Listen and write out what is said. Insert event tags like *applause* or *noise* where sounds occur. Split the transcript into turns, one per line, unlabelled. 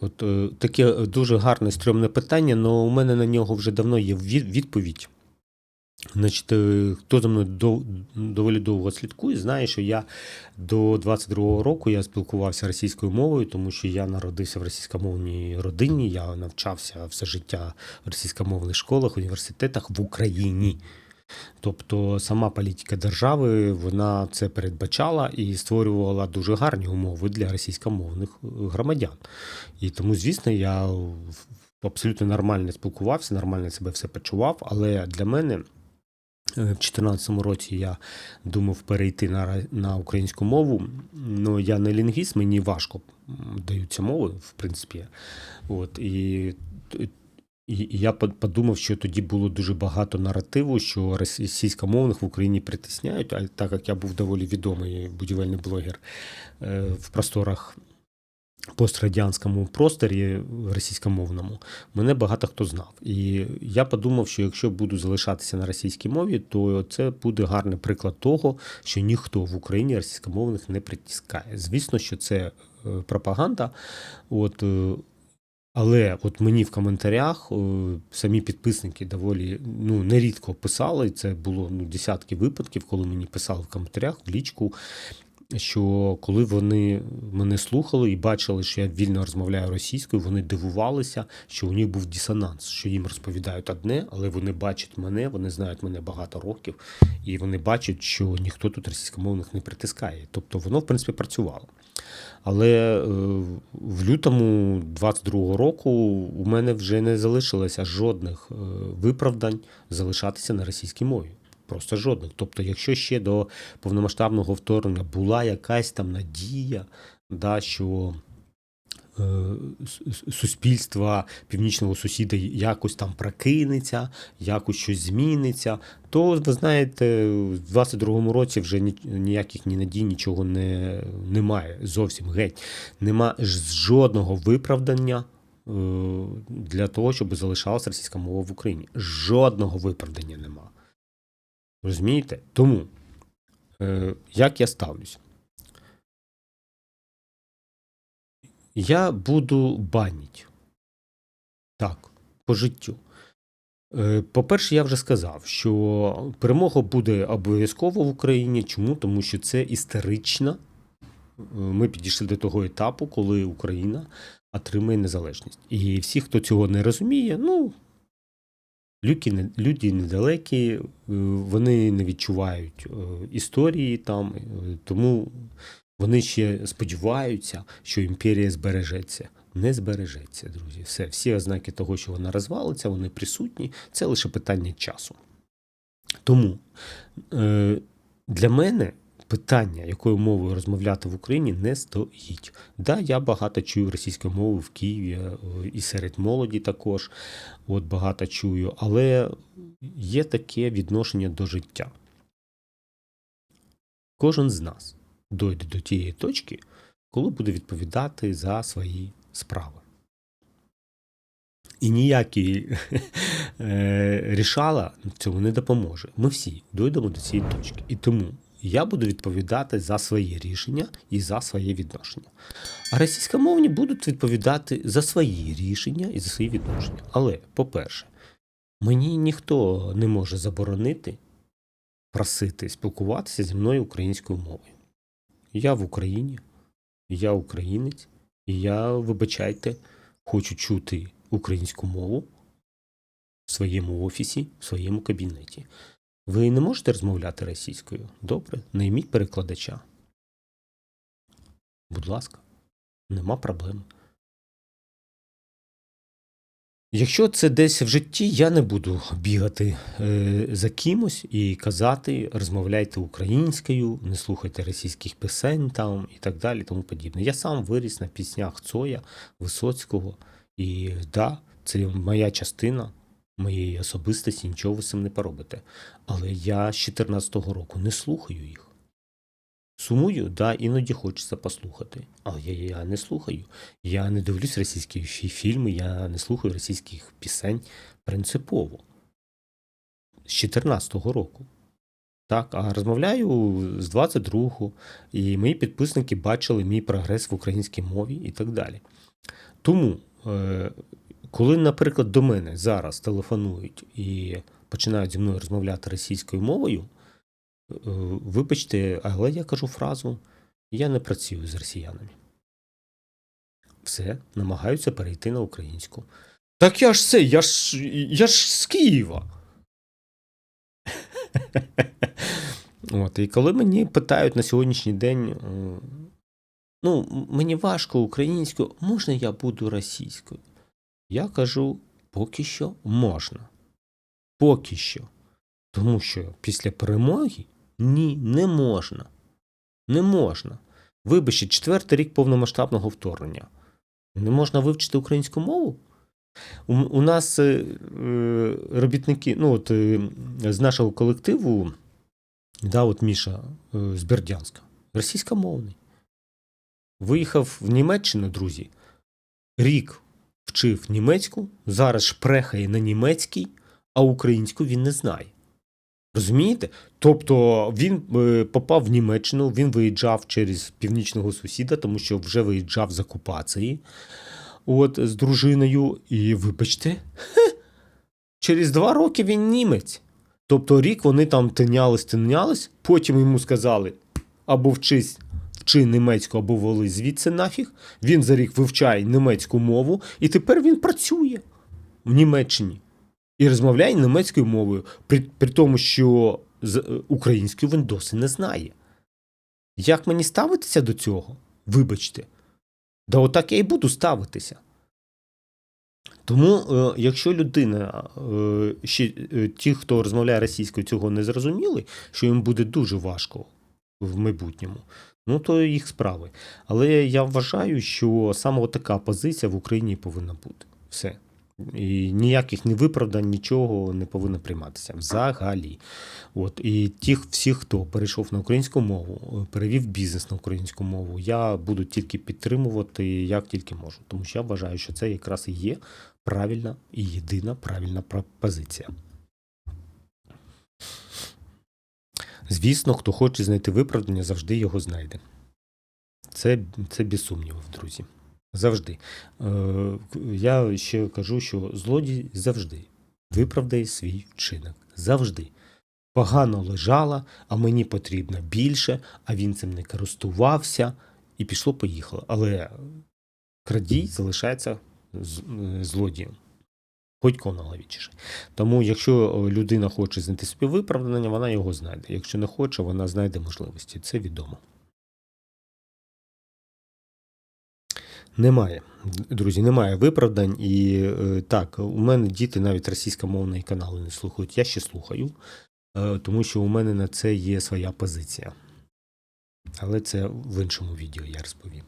От е, таке дуже гарне стрьомне питання, але у мене на нього вже давно є відповідь. Значить, е, хто за мною дов- доволі довго слідкує, знає, що я до 22-го року я спілкувався російською мовою, тому що я народився в російськомовній родині, я навчався все життя в російськомовних школах, університетах в Україні. Тобто сама політика держави вона це передбачала і створювала дуже гарні умови для російськомовних е, громадян. І тому, звісно, я абсолютно нормально спілкувався, нормально себе все почував. Але для мене е, в 2014 році я думав перейти на, на українську мову. Ну, я не лінгвіст, мені важко даються мови, в принципі. От, і, і, я под- подумав, що тоді було дуже багато наративу, що російськомовних в Україні притисняють, а так як я був доволі відомий будівельний блогер е, в просторах пострадянському просторі російськомовному, мене багато хто знав. І я подумав, що якщо буду залишатися на російській мові, то це буде гарний приклад того, що ніхто в Україні російськомовних не притискає. Звісно, що це е, пропаганда. От, е, але от мені в коментарях е, самі підписники доволі ну, нерідко писали. і Це було ну, десятки випадків, коли мені писали в коментарях в лічку, що коли вони мене слухали і бачили, що я вільно розмовляю російською, вони дивувалися, що у них був дисонанс, що їм розповідають одне, але вони бачать мене, вони знають мене багато років, і вони бачать, що ніхто тут російськомовних не притискає. Тобто воно, в принципі, працювало. Але е, в лютому 22-го року у мене вже не залишилося жодних е, виправдань залишатися на російській мові. Просто жодних. Тобто, якщо ще до повномасштабного вторгнення була якась там надія, да, що е, с- с- суспільство північного сусіда якось там прокинеться, якось щось зміниться, то ви знаєте, в 22-му році вже ні- ніяких ні надій, нічого не, немає. Зовсім геть. Нема жодного виправдання. е, Для того, щоб залишалася російська мова в Україні. Жодного виправдання нема. Розумієте? Тому, е, як я ставлюсь? Я буду баніть. Так, по життю. Е, По-перше, я вже сказав, що перемога буде обов'язково в Україні. Чому? Тому що це історична. Е, Ми підійшли до того етапу, коли Україна отримає незалежність. І всі, хто цього не розуміє, ну, Люки, не- люди недалекі, е, вони не відчувають е, історії там, е, тому вони ще сподіваються, що імперія збережеться. Не збережеться, друзі. Все, всі ознаки того, що вона розвалиться, вони присутні. Це лише питання часу. Тому для мене питання, якою мовою розмовляти в Україні, не стоїть. Да, я багато чую російської мови в Києві е, і серед молоді також. От багато чую, але є таке відношення до життя. Кожен з нас дойде до тієї точки, коли буде відповідати за свої справи. І ніякий *laughs* е, рішала цьому не допоможе. Ми всі дойдемо до цієї точки. І тому я буду відповідати за свої рішення і за своє відношення. А російськомовні будуть відповідати за свої рішення і за свої відношення. Але, по-перше, мені ніхто не може заборонити просити спілкуватися зі мною українською мовою. Я в Україні, я українець, і я, вибачайте, хочу чути українську мову в своєму офісі, в своєму кабінеті. Ви не можете розмовляти російською? Добре, найміть перекладача. Будь ласка, нема проблем. Якщо це десь в житті, я не буду бігати е, за кимось і казати, розмовляйте українською, не слухайте російських пісень там і так далі, тому подібне. Я сам виріс на піснях Цоя, Висоцького, і да, це моя частина моєї особистості, нічого ви з цим не поробите. Але я з 14-го року не слухаю їх. Сумую, да, іноді хочеться послухати. Але я, я не слухаю. Я не дивлюсь російські фільми, я не слухаю російських пісень принципово. З 14-го року. Так, а розмовляю з 22-го, і мої підписники бачили мій прогрес в українській мові і так далі. Тому, е, коли, наприклад, до мене зараз телефонують і починають зі мною розмовляти російською мовою, е, вибачте, але я кажу фразу: я не працюю з росіянами. Все, намагаються перейти на українську. Так я ж це, я ж, я ж з Києва. *laughs* От, і коли мені питають на сьогоднішній день, е, ну, мені важко українською, можна я буду російською? Я кажу, поки що можна. Поки що. Тому що після перемоги ні, не можна. Не можна. Вибачте, четвертий рік повномасштабного вторгнення. Не можна вивчити українську мову? У, у нас е, е, робітники, ну от е, з нашого колективу, да, от Міша е, з Бердянська, російськомовний. Виїхав в Німеччину, друзі. Рік вчив німецьку, зараз шпрехає на німецький, а українську він не знає. Розумієте? Тобто він е, попав в Німеччину, він виїжджав через північного сусіда, тому що вже виїжджав з окупації от, з дружиною. І вибачте, хе, *laughs* через два роки він німець. Тобто рік вони там тинялись, тинялись, потім йому сказали або вчись, вчи німецьку, або воли звідси нафіг. Він за рік вивчає німецьку мову, і тепер він працює в Німеччині і розмовляє німецькою мовою, при, при тому, що з е, українською він досі не знає. Як мені ставитися до цього? Вибачте. Да отак я і буду ставитися. Тому, е, якщо людина, е, ще ті, хто розмовляє російською, цього не зрозуміли, що їм буде дуже важко в майбутньому, ну то їх справи. Але я вважаю, що саме така позиція в Україні повинна бути. Все. І ніяких ні виправдань, нічого не повинно прийматися взагалі. От і ті, всі, хто перейшов на українську мову, перевів бізнес на українську мову, я буду тільки підтримувати, як тільки можу. Тому що я вважаю, що це якраз і є правильна і єдина правильна пропозиція. Звісно, хто хоче знайти виправдання, завжди його знайде. Це, це без сумнівів, друзі. Завжди. Е, я ще кажу, що злодій завжди виправдає свій вчинок. Завжди. Погано лежала, а мені потрібно більше, а він цим не користувався, і пішло-поїхало. Але крадій залишається з- Хоч коналовічіше. Тому, якщо е, людина хоче знайти собі виправдання, вона його знайде. Якщо не хоче, вона знайде можливості. Це відомо. Немає. Друзі, немає виправдань. І е, так, у мене діти навіть російськомовні канали не слухають. Я ще слухаю, е, тому що у мене на це є своя позиція. Але це в іншому відео я розповім.